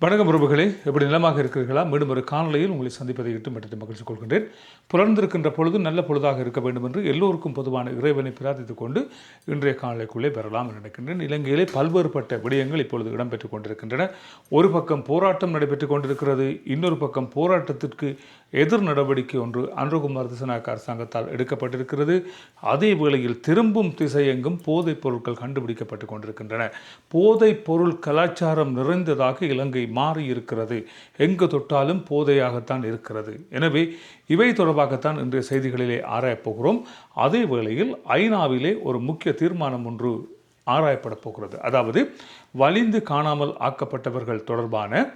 வணக்கம் உறவுகளே. எப்படி நிலமாக இருக்கிறீர்களா? மீண்டும் ஒரு காணொலியில் உங்களை சந்திப்பதை இட்டு மற்ற மகிழ்ச்சி கொள்கின்றேன். புலர்ந்திருக்கின்ற பொழுது நல்ல பொழுதாக இருக்க வேண்டும் என்று எல்லோருக்கும் பொதுவான இறைவனை பிரார்த்தித்துக் கொண்டு இன்றைய காணொலிக்குள்ளே பெறலாம் என்று நினைக்கின்றேன். இலங்கையிலே பல்வேறுபட்ட விடயங்கள் இப்பொழுது இடம்பெற்றுக் கொண்டிருக்கின்றன. ஒரு பக்கம் போராட்டம் நடைபெற்றுக் கொண்டிருக்கிறது இன்னொரு பக்கம் போராட்டத்திற்கு எதிர் நடவடிக்கை ஒன்று அன்றகுமார் திசநாயக்க அரசாங்கத்தால் எடுக்கப்பட்டிருக்கிறது. அதே வேளையில் திரும்பும் திசையெங்கும் போதைப் பொருட்கள் கண்டுபிடிக்கப்பட்டு கொண்டிருக்கின்றன. போதைப் பொருள் கலாச்சாரம் நிறைந்ததாக இலங்கை மாறி இருக்கிறது எங்கு தொட்டாலும் போதையாகத்தான் இருக்கிறது. எனவே இவை தொடர்பாகத்தான் இன்றைய செய்திகளிலே ஆராயப்போகிறோம் அதே வேளையில் ஐநாவிலே ஒரு முக்கிய தீர்மானம் ஒன்று ஆராயப்படப் போகிறது. அதாவது வலிந்து காணாமல் ஆக்கப்பட்டவர்கள் தொடர்பான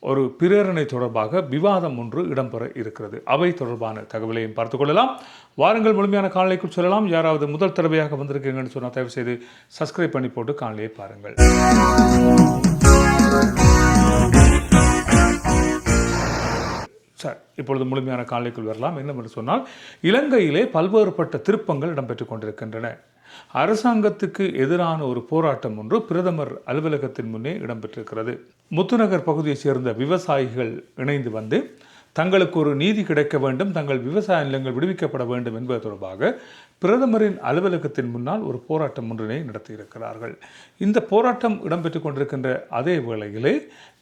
ஒரு பிரேரணை தொடர்பாக விவாதம் ஒன்று இடம்பெற இருக்கிறது. அவை தொடர்பான தகவலையும் பார்த்துக் கொள்ளலாம். வாரங்கள் முழுமையான காணொலிக்குள் சொல்லலாம். யாராவது முதல் தடவையாக வந்திருக்கீங்கன்னு சொன்னால் தயவு செய்து சப்ஸ்கிரைப் பண்ணி போட்டு காணொலியை பாருங்கள். சார் இப்பொழுது முழுமையான காலைக்குள் வரலாம். என்னவென்று சொன்னால் இலங்கையிலே பல்வேறுபட்ட திருப்பங்கள் இடம்பெற்றுக் கொண்டிருக்கின்றன. அரசாங்கத்துக்கு எதிரான ஒரு போராட்டம் ஒன்று பிரதமர் அலுவலகத்தின் முன்னே இடம்பெற்றிருக்கிறது. முத்துநகர் பகுதியைச் சேர்ந்த விவசாயிகள் இணைந்து வந்து தங்களுக்கு ஒரு நீதி கிடைக்க வேண்டும் தங்கள் விவசாய நிலங்கள் விடுவிக்கப்பட வேண்டும் என்பது தொடர்பாக பிரதமரின் அலுவலகத்தின் முன்னால் ஒரு போராட்டம் ஒன்றினை நடத்தியிருக்கிறார்கள். இந்த போராட்டம் இடம்பெற்றுக் கொண்டிருக்கின்ற அதே வேளையிலே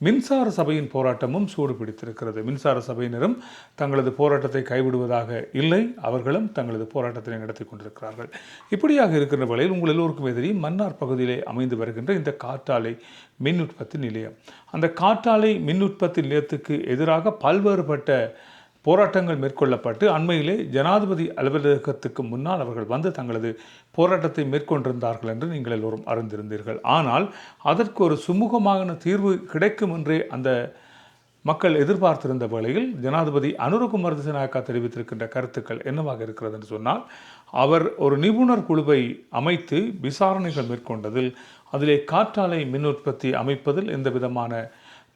மின்சார சபையின் போராட்டமும் சூடு பிடித்திருக்கிறது மின்சார சபையினரும் தங்களது போராட்டத்தை கைவிடுவதாக இல்லை அவர்களும் தங்களது போராட்டத்தினை நடத்தி கொண்டிருக்கிறார்கள். இப்படியாக இருக்கின்ற வேளையில் உங்கள் எல்லோருக்கும் எதிரி மன்னார் பகுதியிலே அமைந்து வருகின்ற இந்த காற்றாலை மின் உற்பத்தி நிலையம். அந்த காற்றாலை மின் உற்பத்தி நிலையத்துக்கு எதிராக பல்வேறுபட்ட போராட்டங்கள் மேற்கொள்ளப்பட்டு அண்மையிலே ஜனாதிபதி அலுவலகத்துக்கு முன்னால் அவர்கள் வந்து தங்களது போராட்டத்தை மேற்கொண்டிருந்தார்கள் என்று நீங்கள் எல்லோரும் அறிந்திருந்தீர்கள். ஆனால் அதற்கு ஒரு சுமூகமான தீர்வு கிடைக்கும் என்றே அந்த மக்கள் எதிர்பார்த்திருந்த வேளையில் ஜனாதிபதி அனுரகுமார் திசநாயக்கா தெரிவித்திருக்கின்ற கருத்துக்கள் என்னவாக இருக்கிறது என்று சொன்னால் அவர் ஒரு நிபுணர் குழுவை அமைத்து விசாரணைகள் மேற்கொண்டதில் அதிலே காற்றாலை மின் உற்பத்தி அமைப்பதில் எந்த விதமான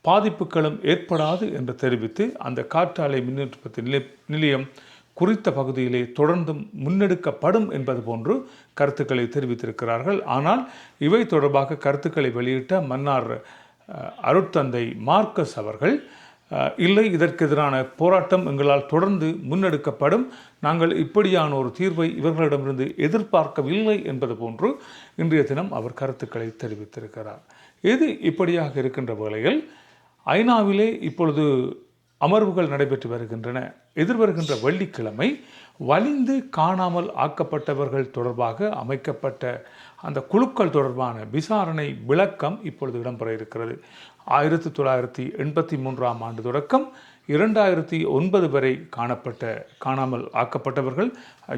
பாதிப்புகளும் ஏற்படாது என்று தெரிவித்து அந்த காற்றாலை மின் உற்பத்தி நிலை நிலையம் குறித்த பகுதியிலே தொடர்ந்தும் முன்னெடுக்கப்படும் என்பது போன்று கருத்துக்களை தெரிவித்திருக்கிறார்கள். ஆனால் இவை தொடர்பாக கருத்துக்களை வெளியிட்ட மன்னார் அருட்தந்தை மார்க்கஸ் அவர்கள் இல்லை இதற்கு எதிரான போராட்டம் எங்களால் தொடர்ந்து முன்னெடுக்கப்படும். நாங்கள் இப்படியான ஒரு தீர்வை இவர்களிடமிருந்து எதிர்பார்க்கவில்லை என்பது போன்று இன்றைய தினம் அவர் கருத்துக்களை தெரிவித்திருக்கிறார். இது இப்படியாக இருக்கின்ற வேளையில் ஐநாவிலே இப்பொழுது அமர்வுகள் நடைபெற்று வருகின்றன. எதிர்வருகின்ற வெள்ளிக்கிழமை வலிந்து காணாமல் ஆக்கப்பட்டவர்கள் தொடர்பாக அமைக்கப்பட்ட அந்த குழுக்கள் தொடர்பான விசாரணை விளக்கம் இப்பொழுது இடம்பெற இருக்கிறது ஆயிரத்தி தொள்ளாயிரத்தி எண்பத்தி மூன்றாம் ஆண்டு தொடக்கம் இரண்டாயிரத்தி ஒன்பது வரை காணப்பட்ட காணாமல் ஆக்கப்பட்டவர்கள்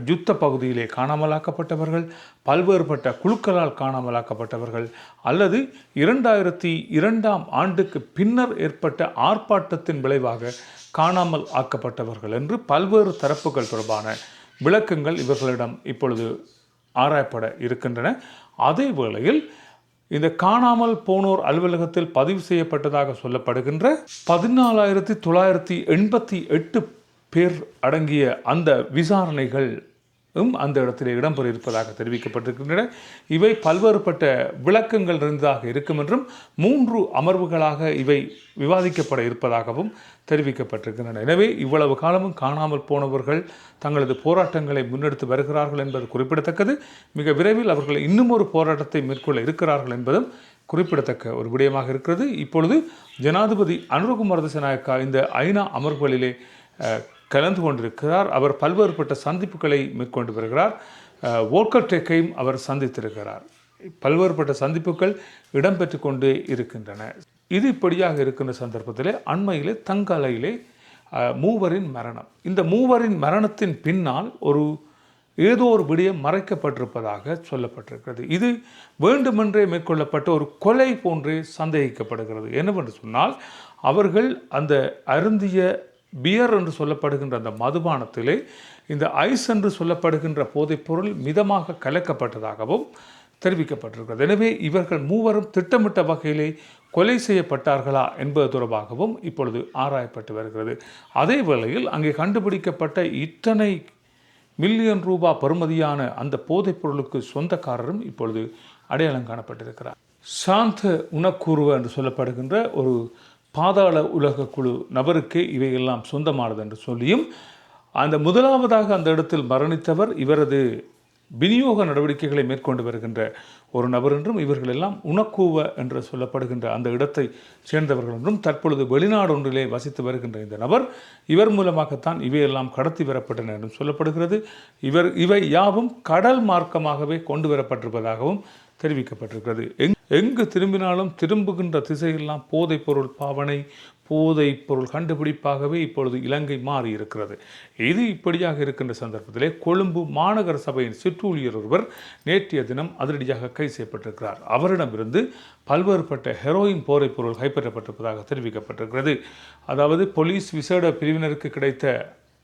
யுத்த பகுதியிலே காணாமல் ஆக்கப்பட்டவர்கள் பல்வேறுபட்ட குழுக்களால் காணாமல் ஆக்கப்பட்டவர்கள் அல்லது இரண்டாயிரத்தி இரண்டாம் ஆண்டுக்கு பின்னர் ஏற்பட்ட ஆர்ப்பாட்டத்தின் விளைவாக காணாமல் ஆக்கப்பட்டவர்கள் என்று பல்வேறு தரப்புகள் தொடர்பான விளக்கங்கள் இவர்களிடம் இப்பொழுது ஆராயப்பட இருக்கின்றன. அதே வேளையில் இந்த காணாமல் போனோர் அலுவலகத்தில் பதிவு செய்யப்பட்டதாக சொல்லப்படுகின்ற பதினாலாயிரத்தி தொள்ளாயிரத்தி எண்பத்தி எட்டு பேர் அடங்கிய அந்த விசாரணைகள் அந்த இடத்திலே இடம்பெற இருப்பதாக தெரிவிக்கப்பட்டிருக்கின்றன. இவை பல்வேறுபட்ட விளக்கங்கள் இருந்ததாக இருக்கும் என்றும் மூன்று அமர்வுகளாக இவை விவாதிக்கப்பட இருப்பதாகவும் தெரிவிக்கப்பட்டிருக்கின்றன. எனவே இவ்வளவு காலமும் காணாமல் போனவர்கள் தங்களது போராட்டங்களை முன்னெடுத்து வருகிறார்கள் என்பது குறிப்பிடத்தக்கது. மிக விரைவில் அவர்கள் இன்னும் ஒரு போராட்டத்தை மேற்கொள்ள இருக்கிறார்கள் என்பதும் குறிப்பிடத்தக்க ஒரு விடயமாக இருக்கிறது. இப்பொழுது ஜனாதிபதி அனுரகுமார் திசநாயக்கா இந்த ஐநா அமர்வுகளிலே கலந்து கொண்டிருக்கிறார். அவர் பல்வேறுபட்ட சந்திப்புகளை மேற்கொண்டு வருகிறார். அஹ், டெக்கையும் அவர் சந்தித்திருக்கிறார். பல்வேறுபட்ட சந்திப்புகள் இடம்பெற்று கொண்டு இருக்கின்றன. இது இப்படியாக இருக்கின்ற சந்தர்ப்பத்திலே அண்மையிலே தங்கலையிலே மூவரின் மரணம். இந்த மூவரின் மரணத்தின் பின்னால் ஒரு ஏதோ ஒரு விடயம் மறைக்கப்பட்டிருப்பதாக சொல்லப்பட்டிருக்கிறது. இது வேண்டுமென்றே மேற்கொள்ளப்பட்ட ஒரு கொலை போன்றே சந்தேகிக்கப்படுகிறது. என்னவென்று சொன்னால் அவர்கள் அந்த அருந்திய பியர் என்று சொல்லப்படுகின்ற அந்த மதுபானத்திலே இந்த ஐஸ் என்று சொல்லப்படுகின்ற போதைப்பொருள் மிதமாக கலக்கப்பட்டதாகவும் தெரிவிக்கப்பட்டிருக்கிறது. எனவே இவர்கள் மூவரும் திட்டமிட்ட வகையிலே கொலை செய்யப்பட்டார்களா என்பது தொடர்பாகவும் இப்பொழுது ஆராயப்பட்டு வருகிறது. அதே வேளையில் அங்கே கண்டுபிடிக்கப்பட்ட இத்தனை மில்லியன் ரூபா பெறுமதியான அந்த போதைப் பொருளுக்கு சொந்தக்காரரும் இப்பொழுது அடையாளம் காணப்பட்டிருக்கிறார். சாந்த உணக்கூறுவ என்று சொல்லப்படுகின்ற ஒரு பாதாள உலக குழு நபருக்கே இவையெல்லாம் சொந்தமானது என்று சொல்லியும் அந்த முதலாவதாக அந்த இடத்தில் மரணித்தவர் இவரது விநியோக நடவடிக்கைகளை மேற்கொண்டு வருகின்ற ஒரு நபர் என்றும் இவர்கள் எல்லாம் உணக்கூவ என்று சொல்லப்படுகின்ற அந்த இடத்தை சேர்ந்தவர்கள் என்றும் தற்பொழுது வெளிநாடு ஒன்றிலே வசித்து வருகின்ற இந்த நபர் இவர் மூலமாகத்தான் இவையெல்லாம் கடத்தி வரப்பட்டன என்றும் சொல்லப்படுகிறது. இவர் இவை யாவும் கடல் மார்க்கமாகவே கொண்டு வரப்பட்டிருப்பதாகவும் தெரிவிக்கப்பட்டிருக்கிறது. எங் எங்கு திரும்பினாலும் திரும்புகின்ற திசையெல்லாம் போதைப் பொருள் பாவனை போதைப் பொருள் கண்டுபிடிப்பாகவே இப்பொழுது இலங்கை மாறி இருக்கிறது இது இப்படியாக இருக்கின்ற சந்தர்ப்பத்திலே கொழும்பு மாநகர சபையின் சிற்றூழியர் ஒருவர் நேற்றைய தினம் அதிரடியாக கை செய்யப்பட்டிருக்கிறார். அவரிடமிருந்து பல்வேறுபட்ட ஹெரோயின் போதைப் பொருள் கைப்பற்றப்பட்டிருப்பதாக தெரிவிக்கப்பட்டிருக்கிறது. அதாவது போலீஸ் விசேட பிரிவினருக்கு கிடைத்த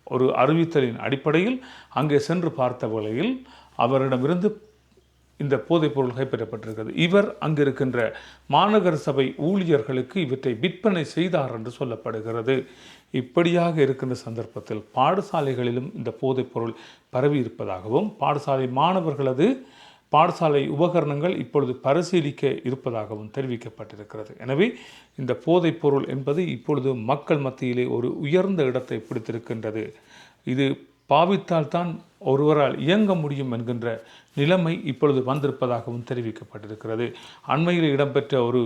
ஒரு அறிவித்தலின் அடிப்படையில் அங்கே சென்று பார்த்த வேளையில் அவரிடமிருந்து இந்த போதைப் பொருள் கைப்பற்றப்பட்டிருக்கிறது. இவர் அங்கிருக்கின்ற மாநகர சபை ஊழியர்களுக்கு இவற்றை விற்பனை செய்தார் என்று சொல்லப்படுகிறது. இப்படியாக இருக்கின்ற சந்தர்ப்பத்தில் பாடசாலைகளிலும் இந்த போதைப் பொருள் பரவி இருப்பதாகவும் பாடசாலை மாணவர்களது பாடசாலை உபகரணங்கள் இப்பொழுது பரிசீலிக்க இருப்பதாகவும் தெரிவிக்கப்பட்டிருக்கிறது. எனவே இந்த போதைப் பொருள் என்பது இப்பொழுது மக்கள் மத்தியிலே ஒரு உயர்ந்த இடத்தை பிடித்திருக்கின்றது. இது பாவித்தால் தான் ஒருவரால் இயங்க முடியும் என்கின்ற நிலைமை இப்பொழுது வந்திருப்பதாகவும் தெரிவிக்கப்பட்டிருக்கிறது. அண்மையில் இடம்பெற்ற ஒரு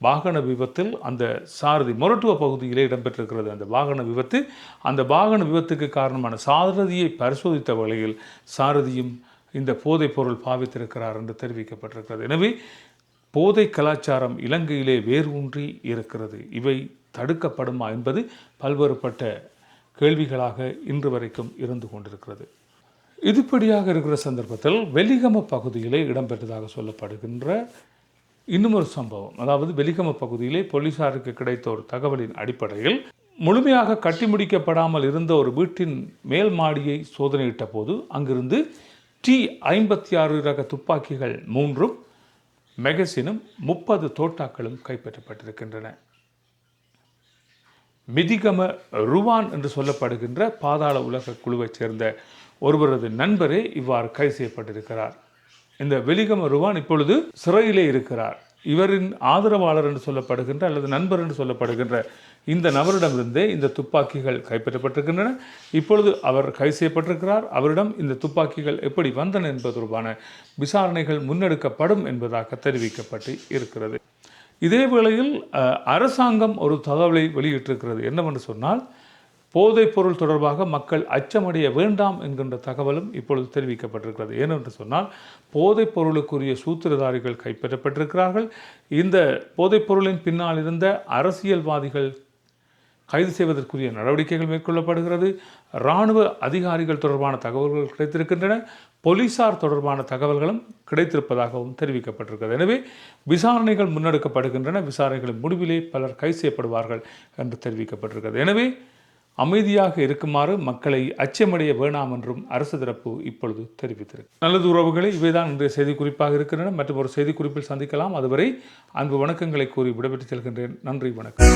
வாகன விபத்தில் அந்த சாரதி மொரட்டுவ பகுதியிலே இடம்பெற்றிருக்கிறது. அந்த வாகன விபத்து அந்த வாகன விபத்துக்கு காரணமான சாரதியை பரிசோதித்த வகையில் சாரதியும் இந்த போதைப் பொருள் பாவித்திருக்கிறார் என்று தெரிவிக்கப்பட்டிருக்கிறது. எனவே போதை கலாச்சாரம் இலங்கையிலே வேரூன்றி இருக்கிறது. இவை தடுக்கப்படுமா என்பது பல்வேறுபட்ட கேள்விகளாக இன்று வரைக்கும் இருந்து கொண்டிருக்கிறது. இதுபடியாக இருக்கிற சந்தர்ப்பத்தில் வெலிகம பகுதியிலே இடம்பெற்றதாக சொல்லப்படுகின்ற இன்னும் ஒரு சம்பவம். அதாவது வெலிகம பகுதியிலே போலீசாருக்கு கிடைத்த ஒரு தகவலின் அடிப்படையில் முழுமையாக கட்டி முடிக்கப்படாமல் இருந்த ஒரு வீட்டின் மேல் மாடியை சோதனையிட்ட போது அங்கிருந்து டி ஐம்பத்தி ஆறு ரக துப்பாக்கிகள் மூன்றும் மெகசினும் முப்பது தோட்டாக்களும் கைப்பற்றப்பட்டிருக்கின்றன. மிதிகம ருவான் என்று சொல்லப்படுகின்ற பாதாள உலக குழுவைச் சேர்ந்த ஒருவரது நண்பரே இவ்வாறு கைது செய்யப்பட்டிருக்கிறார். இந்த வெலிகம ருவான் இப்பொழுது சிறையிலே இருக்கிறார். இவரின் ஆதரவாளர் என்று சொல்லப்படுகின்ற அல்லது நண்பர் என்று சொல்லப்படுகின்ற இந்த நபரிடமிருந்தே இந்த துப்பாக்கிகள் கைப்பற்றப்பட்டிருக்கின்றன. இப்பொழுது அவர் கைது செய்யப்பட்டிருக்கிறார். அவரிடம் இந்த துப்பாக்கிகள் எப்படி வந்தன என்பது தொடர்பான விசாரணைகள் முன்னெடுக்கப்படும் என்பதாக தெரிவிக்கப்பட்டு இருக்கிறது. இதே வேளையில் அரசாங்கம் ஒரு தகவலை வெளியிட்டிருக்கிறது. என்னவென்று சொன்னால் போதைப் பொருள் தொடர்பாக மக்கள் அச்சமடைய வேண்டாம் என்கின்ற தகவலும் இப்பொழுது தெரிவிக்கப்பட்டிருக்கிறது. ஏனென்று சொன்னால் போதைப் பொருளுக்குரிய சூத்திரதாரிகள் கைப்பற்றப்பட்டிருக்கிறார்கள். இந்த போதைப் பொருளின் பின்னால் இருந்த அரசியல்வாதிகள் கைது செய்வதற்குரிய நடவடிக்கைகள் மேற்கொள்ளப்படுகிறது. இராணுவ அதிகாரிகள் தொடர்பான தகவல்கள் கிடைத்திருக்கின்றன. போலீசார் தொடர்பான தகவல்களும் கிடைத்திருப்பதாகவும் தெரிவிக்கப்பட்டிருக்கிறது. எனவே விசாரணைகள் முன்னெடுக்கப்படுகின்றன. விசாரணைகளின் முடிவிலே பலர் கைது செய்யப்படுவார்கள் என்று தெரிவிக்கப்பட்டிருக்கிறது. எனவே அமைதியாக இருக்குமாறு மக்களை அச்சமடைய வேணாம் என்றும் அரசு தரப்பு இப்பொழுது தெரிவித்திருக்கு நல்லது உறவுகளை இவைதான் இன்றைய செய்தி குறிப்பாக இருக்கின்றன. மற்றும் ஒரு செய்தி குறிப்பில் சந்திக்கலாம். அதுவரை அன்பு வணக்கங்களை கூறி விடைபெற்று செல்கின்றேன். நன்றி வணக்கம்.